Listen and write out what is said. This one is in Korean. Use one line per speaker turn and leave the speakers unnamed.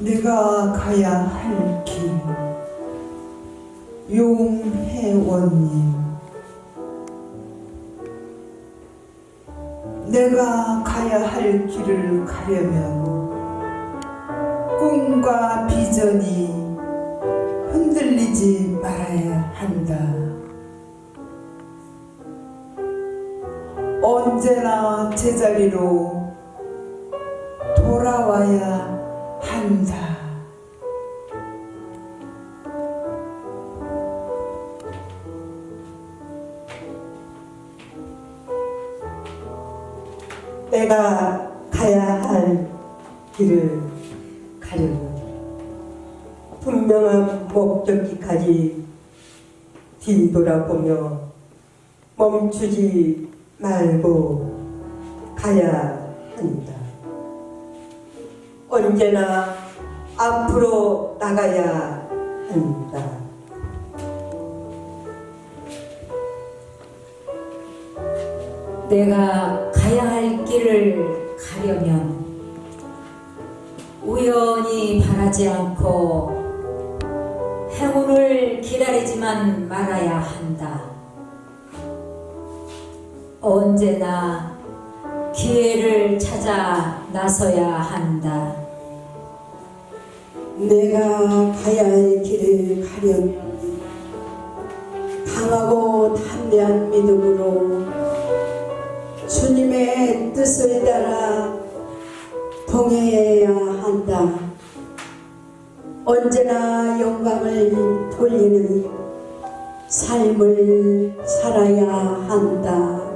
내가 가야 할 길. 용혜원님. 내가 가야 할 길을 가려면 꿈과 비전이 흔들리지 말아야 한다. 언제나 제자리로 돌아와야 한다.
내가 가야 할 길을 가려면 분명한 목적지까지 뒤돌아보며 멈추지 말고 가야 한다. 언제나 앞으로 나가야 한다.
내가 가야 할 길을 가려면 우연히 바라지 않고 행운을 기다리지만 말아야 한다. 언제나 기회를 찾아 나서야 한다.
내가 가야 할 길을 가려면 강하고 담대한 믿음으로 주님의 뜻을 따라 동행해야 한다. 언제나 영광을 돌리는 삶을 살아야 한다.